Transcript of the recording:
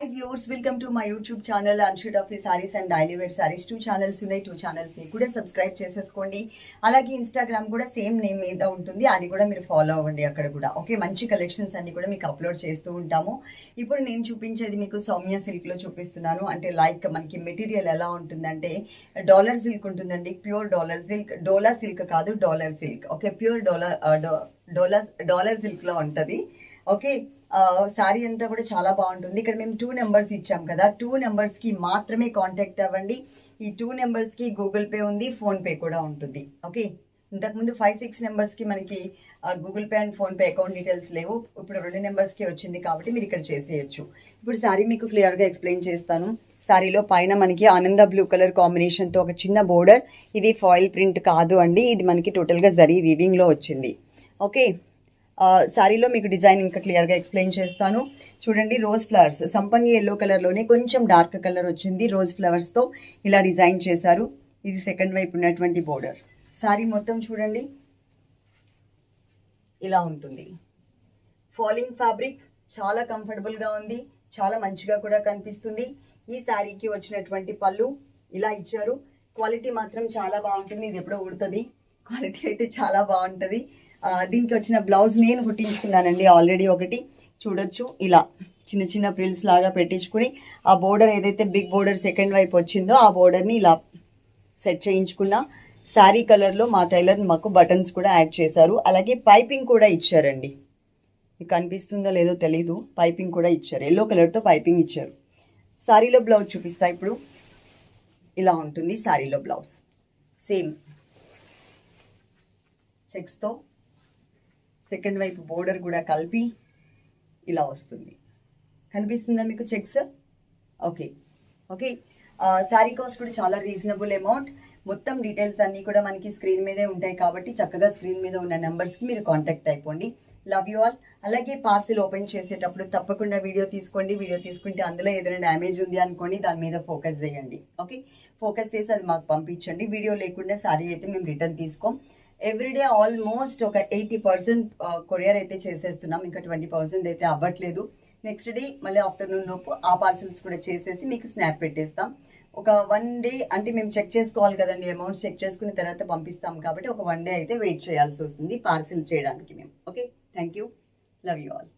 Viewers welcome to my YouTube channel అన్షూట్ of sarees and daily wear sarees two channels ఉన్నాయి two ఛానల్స్ని కూడా subscribe చేసేసుకోండి. అలాగే Instagram కూడా సేమ్ నేమ్ మీద ఉంటుంది అది కూడా మీరు ఫాలో అవ్వండి అక్కడ కూడా. ఓకే మంచి కలెక్షన్స్ అన్ని కూడా మీకు అప్లోడ్ చేస్తూ ఉంటాము. ఇప్పుడు నేను చూపించేది మీకు సౌమ్య సిల్క్లో చూపిస్తున్నాను. అంటే లైక్ మనకి మెటీరియల్ ఎలా ఉంటుందంటే డాలర్ సిల్క్ ఉంటుందండి. Pure dollar silk dola silk కాదు dollar silk okay pure dola dola dollar సిల్క్లో ఉంటుంది. ఓకే సారీ అంతా కూడా చాలా బాగుంటుంది. ఇక్కడ మేము టూ నెంబర్స్ ఇచ్చాం కదా టూ నెంబర్స్కి మాత్రమే కాంటాక్ట్ అవ్వండి. ఈ టూ నెంబర్స్కి గూగుల్ పే ఉంది ఫోన్ పే కూడా ఉంటుంది. ఓకే ఇంతకుముందు ఫైవ్ సిక్స్ నెంబర్స్కి మనకి Google Pay and PhonePe account details లేవు. ఇప్పుడు రెండు నెంబర్స్కి వచ్చింది కాబట్టి మీరు ఇక్కడ చేసేయచ్చు. ఇప్పుడు సారీ మీకు క్లియర్గా ఎక్స్ప్లెయిన్ చేస్తాను. సారీలో పైన మనకి ఆనంద బ్లూ కలర్ కాంబినేషన్తో ఒక చిన్న బోర్డర్ ఇది ఫాయిల్ ప్రింట్ కాదు అండి. ఇది మనకి టోటల్గా జరీ వీవింగ్లో వచ్చింది. ఓకే శారీలో మీకు డిజైన్ ఇంకా క్లియర్గా ఎక్స్ప్లెయిన్ చేస్తాను. చూడండి రోజ్ ఫ్లవర్స్ సంపంగి ఎల్లో కలర్లోనే కొంచెం డార్క్ కలర్ వచ్చింది రోజ్ ఫ్లవర్స్తో ఇలా డిజైన్ చేశారు. ఇది సెకండ్ వైపు ఉన్నటువంటి బోర్డర్ శారీ మొత్తం చూడండి. ఇలా ఉంటుంది. ఫాలింగ్ ఫ్యాబ్రిక్ చాలా కంఫర్టబుల్గా ఉంది. చాలా మంచిగా కూడా కనిపిస్తుంది. ఈ శారీకి వచ్చినటువంటి పళ్ళు ఇలా ఇచ్చారు. క్వాలిటీ మాత్రం చాలా బాగుంటుంది. ఇది ఎప్పుడో ఉడుతుంది. క్వాలిటీ అయితే చాలా బాగుంటుంది. దీనికి వచ్చిన బ్లౌజ్ నేను కుట్టించుకున్నానండి ఆల్రెడీ ఒకటి. చూడొచ్చు ఇలా చిన్న చిన్న ప్రిల్స్ లాగా పెట్టించుకుని ఆ బోర్డర్ ఏదైతే బిగ్ బోర్డర్ సెకండ్ వైపు వచ్చిందో ఆ బోర్డర్ని ఇలా సెట్ చేయించుకున్న. శారీ కలర్లో మా టైలర్ మాకు బటన్స్ కూడా యాడ్ చేశారు. అలాగే పైపింగ్ కూడా ఇచ్చారండి. మీకు కనిపిస్తుందో లేదో తెలీదు పైపింగ్ కూడా ఇచ్చారు. ఎల్లో కలర్తో పైపింగ్ ఇచ్చారు. శారీలో బ్లౌజ్ చూపిస్తా ఇప్పుడు. ఇలా ఉంటుంది శారీలో బ్లౌజ్. సేమ్. చెక్స్తో సెకండ్ వైపు బోర్డర్ కూడా కలిపి ఇలా వస్తుంది. కనిపిస్తుందా మీకు checks? Okay. Okay. Saree cost కూడా చాలా రీజనబుల్ అమౌంట్. మొత్తం డీటెయిల్స్ అన్నీ కూడా మనకి స్క్రీన్ మీదే ఉంటాయి కాబట్టి చక్కగా స్క్రీన్ మీద ఉన్న నెంబర్స్కి మీరు కాంటాక్ట్ అయిపోండి. లవ్ యూ ఆల్ అలాగే పార్సిల్ ఓపెన్ చేసేటప్పుడు తప్పకుండా వీడియో తీసుకోండి. వీడియో తీసుకుంటే అందులో ఏదైనా డ్యామేజ్ ఉంది అనుకోండి దాని మీద ఫోకస్ చేయండి. ఓకే? ఫోకస్ చేసి అది మాకు పంపించండి. వీడియో లేకుండా శారీ అయితే మేము రిటర్న్ తీసుకోం. ఎవ్రీడే ఆల్మోస్ట్ ఒక ఎయిటీ పర్సెంట్ కొరియర్ అయితే చేసేస్తున్నాం. ఇంకా ట్వంటీ పర్సెంట్ అయితే అవ్వట్లేదు. నెక్స్ట్ డే మళ్ళీ ఆఫ్టర్నూన్ లోపు ఆ పార్సల్స్ కూడా చేసేసి మీకు స్నాప్ పెట్టేస్తాం. ఒక వన్ డే అంటే మేము చెక్ చేసుకోవాలి కదండి అమౌంట్స్ చెక్ చేసుకున్న తర్వాత పంపిస్తాం కాబట్టి ఒక వన్ డే అయితే వెయిట్ చేయాల్సి వస్తుంది పార్సిల్ చేయడానికి మేము. Okay thank you love you all